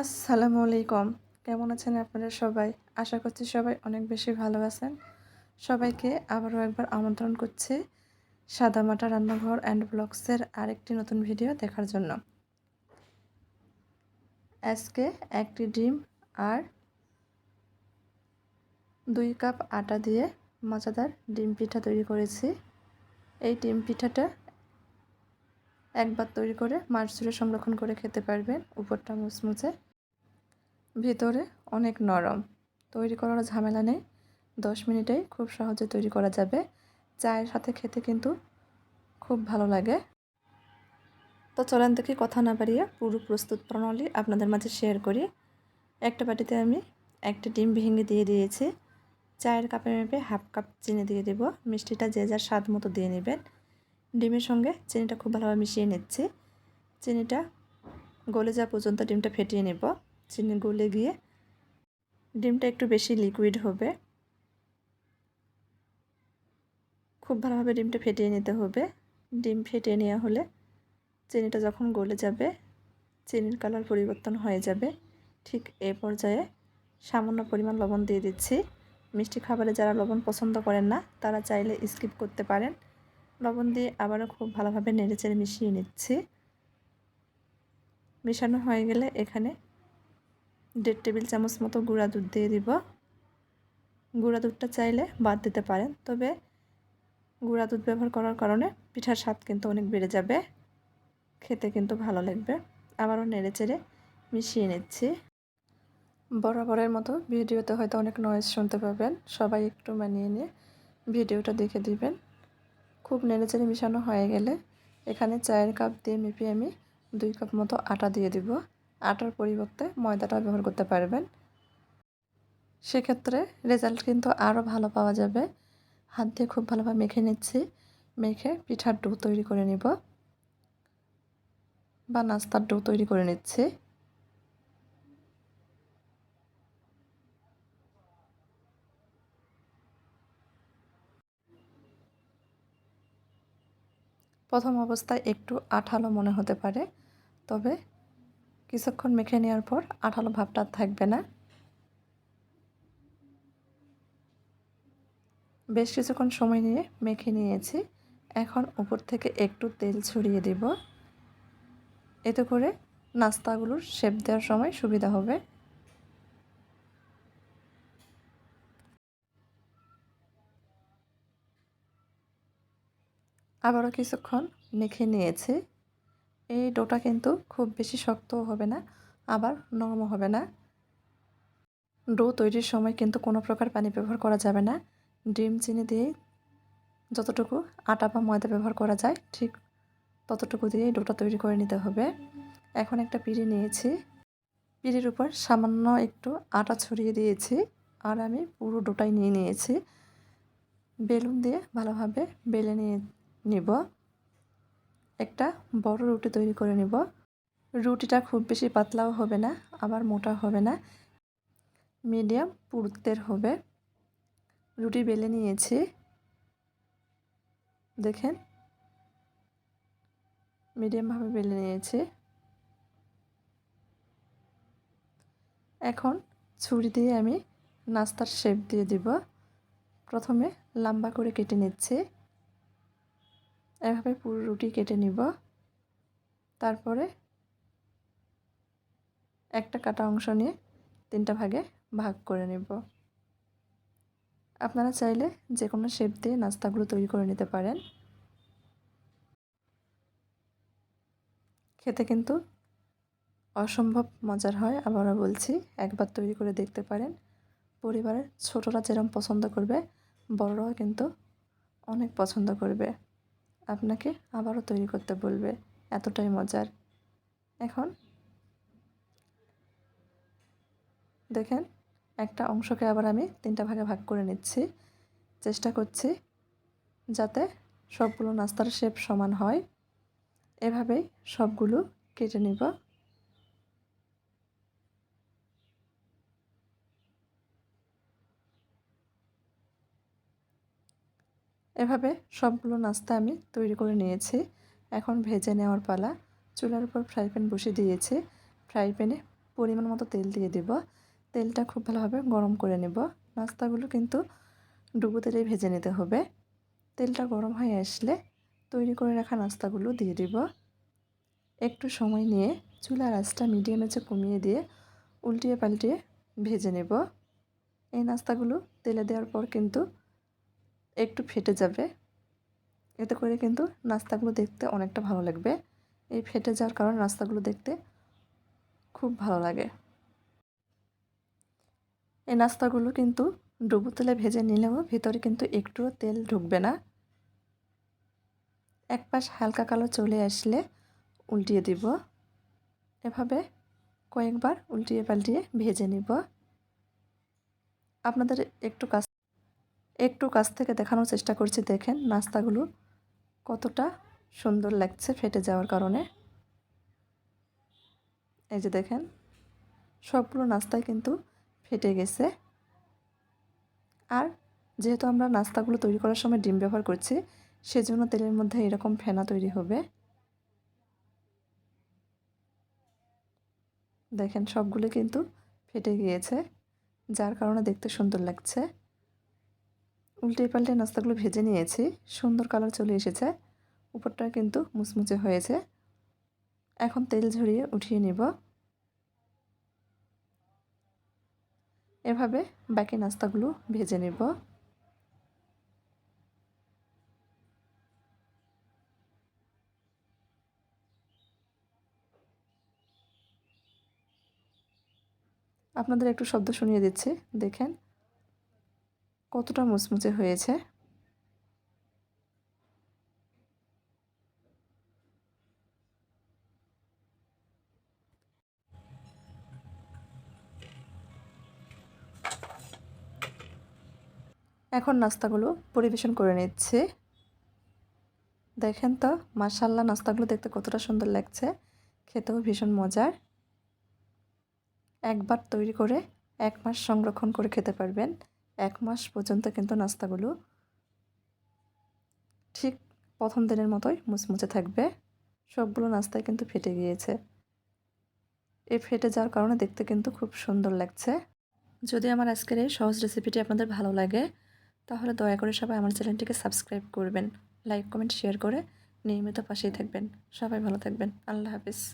আসসালামু আলাইকুম। কেমন আছেন আপনারা সবাই? আশা করছি সবাই অনেক বেশি ভালো আছেন। সবাইকে আবারও একবার আমন্ত্রণ করছি সাদামাটা রান্নাঘর অ্যান্ড ব্লগসের আরেকটি নতুন ভিডিও দেখার জন্য। আজকে একটি ডিম আর দুই কাপ আটা দিয়ে মজাদার ডিম পিঠা তৈরি করেছি। এই ডিম পিঠাটা একবার তৈরি করে মাস জুড়ে সংরক্ষণ করে খেতে পারবেন। উপরটা মুচমুচে ভিতরে অনেক নরম। তৈরি করার ঝামেলা নেই। দশ মিনিটেই খুব সহজে তৈরি করা যাবে। চায়ের সাথে খেতে কিন্তু খুব ভালো লাগে। তো চলেন থেকে কথা না বাড়িয়ে পুরো প্রস্তুত প্রণালী আপনাদের মাঝে শেয়ার করি। একটা বাটিতে আমি একটা ডিম ভেঙে দিয়ে দিয়েছি। চায়ের কাপে মেপে হাফ কাপ চিনি দিয়ে দেব। মিষ্টিটা যে যার স্বাদ মতো দিয়ে নেবেন। ডিমের সঙ্গে চিনিটা খুব ভালোভাবে মিশিয়ে নিচ্ছি। চিনিটা গলে যাওয়া পর্যন্ত ডিমটা ফেটিয়ে নেব। চিনি গলে গিয়ে ডিমটা একটু বেশি লিকুইড হবে। খুব ভালোভাবে ডিমটা ফেটিয়ে নিতে হবে। ডিম ফেটিয়ে নেওয়া হলে চিনিটা যখন গলে যাবে, চিনির কালার পরিবর্তন হয়ে যাবে। ঠিক এ পর্যায়ে সামান্য পরিমাণ লবণ দিয়ে দিচ্ছি। মিষ্টি খাবারে যারা লবণ পছন্দ করেন না, তারা চাইলে স্কিপ করতে পারেন। লবণ দিয়ে আবারও খুব ভালোভাবে নেড়েচেড়ে মিশিয়ে নিচ্ছি। মেশানো হয়ে গেলে এখানে দেড় টেবিল চামচ মতো গুঁড়া দুধ দিয়ে দিব। গুঁড়া দুধটা চাইলে বাদ দিতে পারেন, তবে গুঁড়া দুধ ব্যবহার করার কারণে পিঠার স্বাদ কিন্তু অনেক বেড়ে যাবে। খেতে কিন্তু ভালো লাগবে। আবারও নেড়ে চেড়ে মিশিয়ে নিচ্ছি। বরাবরের মতো ভিডিওতে হয়তো অনেক নয়েজ শুনতে পাবেন। সবাই একটু মানিয়ে নিয়ে ভিডিওটা দেখে দিবেন। খুব নেড়েচেড়ে মিশানো হয়ে গেলে এখানে চায়ের কাপ দিয়ে মেপে আমি দুই কাপ মতো আটা দিয়ে দিব। আটার পরিবর্তে ময়দাটা ব্যবহার করতে পারবেন। সেক্ষেত্রে রেজাল্ট কিন্তু আরও ভালো পাওয়া যাবে। হাত দিয়ে খুব ভালোভাবে মেখে নিচ্ছি। মেখে পিঠার ডো তৈরি করে নিব। বা নাস্তার ডো তৈরি করে নিচ্ছি। প্রথম অবস্থায় একটু আঠালো মনে হতে পারে, তবে কিছুক্ষণ মেখে নেওয়ার পর আঠালো ভাবটা থাকবে না। বেশ কিছুক্ষণ সময় নিয়ে মেখে নিয়েছি। এখন উপর থেকে একটু তেল ছড়িয়ে দেব। এতে করে নাস্তাগুলোর শেপ দেওয়ার সময় সুবিধা হবে। আবারও কিছুক্ষণ মেখে নিয়েছি। এই ডোটা কিন্তু খুব বেশি শক্তও হবে না, আবার নরমও হবে না। ডো তৈরির সময় কিন্তু কোনো প্রকার পানি ব্যবহার করা যাবে না। ডিম, চিনি দিয়েই যতটুকু আটা বা ময়দা ব্যবহার করা যায়, ঠিক ততটুকু দিয়েই ডোটা তৈরি করে নিতে হবে। এখন একটা পিড়ি নিয়েছি। পিড়ির উপর সামান্য একটু আটা ছড়িয়ে দিয়েছি আর আমি পুরো ডোটাই নিয়ে নিয়েছি। বেলুন দিয়ে ভালোভাবে বেলে নিয়ে নিব। একটা বড় রুটি তৈরি করে নিব। রুটিটা খুব বেশি পাতলাও হবে না, আবার মোটা হবে না। মিডিয়াম পুরুত্বের হবে। রুটি বেলে নিয়েছি। দেখেন। মিডিয়ামভাবে বেলে নিয়েছি। এখন ছুরি দিয়ে আমি নাস্তার শেপ দিয়ে দিব। প্রথমে লম্বা করে কেটে নিচ্ছি। এভাবে পুরো রুটি কেটে নিব। তারপরে একটা কাটা অংশ নিয়ে তিনটা ভাগে ভাগ করে নেব। আপনারা চাইলে যে কোনো শেপ দিয়ে নাস্তাগুলো তৈরি করে নিতে পারেন। খেতে কিন্তু অসম্ভব মজার হয়, আবারও বলছি, একবার তৈরি করে দেখতে পারেন। পরিবারের ছোটরা যেরকম পছন্দ করবে, বড়রাও কিন্তু অনেক পছন্দ করবে। আপনাকে আবারও তৈরি করতে বলবে, এতটাই মজার। এখন দেখেন, একটা অংশকে আবার আমি তিনটা ভাগে ভাগ করে নিচ্ছি। চেষ্টা করছি যাতে সবগুলো নাস্তার শেপ সমান হয়। এভাবেই সবগুলো কেটে নিব। এভাবে সবগুলো নাস্তা আমি তৈরি করে নিয়েছি। এখন ভেজে নেওয়ার পালা। চুলার উপর ফ্রাই প্যান বসিয়ে দিয়েছি। ফ্রাই প্যানে পরিমাণ মতো তেল দিয়ে দিব। তেলটা খুব ভালোভাবে গরম করে নেব। নাস্তাগুলো কিন্তু ডুবো তেলে ভেজে নিতে হবে। তেলটা গরম হয়ে আসলে তৈরি করে রাখা নাস্তাগুলো দিয়ে দিব। একটু সময় নিয়ে চুলার আঁচটা মিডিয়াম আঁচে কমিয়ে দিয়ে উল্টিয়ে পাল্টিয়ে ভেজে নেব। এই নাস্তাগুলো তেলে দেওয়ার পর কিন্তু একটু ফেটে যাবে। এতে করে কিন্তু নাস্তাগুলো দেখতে অনেকটা ভালো লাগবে। এই ফেটে যাওয়ার কারণে নাস্তাগুলো দেখতে খুব ভালো লাগে। এই নাস্তাগুলো কিন্তু ডুবো তেলে ভেজে নিলেও ভিতরে কিন্তু একটুও তেল ঢুকবে না। এক পাশ হালকা কালো চলে আসলে উল্টিয়ে দিব। এভাবে কয়েকবার উল্টিয়ে পাল্টিয়ে ভেজে নিব। আপনাদের একটু কাছ একটু কাছ থেকে দেখানোর চেষ্টা করছি, দেখেন নাস্তাগুলো কতটা সুন্দর লাগছে ফেটে যাওয়ার কারণে। এই যে দেখেন, সবগুলো নাস্তায় কিন্তু ফেটে গেছে। আর যেহেতু আমরা নাস্তাগুলো তৈরি করার সময় ডিম ব্যবহার করছি, সেজন্য তেলের মধ্যে এরকম ফেনা তৈরি হবে। দেখেন সবগুলো কিন্তু ফেটে গিয়েছে, যার কারণে দেখতে সুন্দর লাগছে। উল্টে পাল্টে নাস্তাগুলো ভেজে নিয়েছি। সুন্দর কালার চলে এসেছে। উপরটা কিন্তু মুচমুচে হয়েছে। এখন তেল ঝরিয়ে উঠিয়ে নিব। এভাবে বাকি নাস্তাগুলো ভেজে নেব। আপনাদের একটু শব্দ শুনিয়ে দিচ্ছি। দেখেন কতটা মুচমুচে হয়েছে? এখন নাস্তাগুলো পরিবেশন করে নিচ্ছে। দেখেন তো মার্শাল্লাহ নাস্তাগুলো দেখতে কতটা সুন্দর লাগছে। খেতেও ভীষণ মজার। একবার তৈরি করে এক মাস সংরক্ষণ করে খেতে পারবেন। এক মাস পর্যন্ত কিন্তু নাস্তাগুলো ঠিক প্রথম দিনের মতোই মুচমুচে থাকবে। সবগুলো নাস্তায় কিন্তু ফেটে গিয়েছে। এই ফেটে যাওয়ার কারণে দেখতে কিন্তু খুব সুন্দর লাগছে। যদি আমার আজকের এই সহজ রেসিপিটি আপনাদের ভালো লাগে, তাহলে দয়া করে সবাই আমার চ্যানেলটিকে সাবস্ক্রাইব করবেন। লাইক, কমেন্ট, শেয়ার করে নিয়মিত পাশেই থাকবেন। সবাই ভালো থাকবেন। আল্লাহ হাফিজ।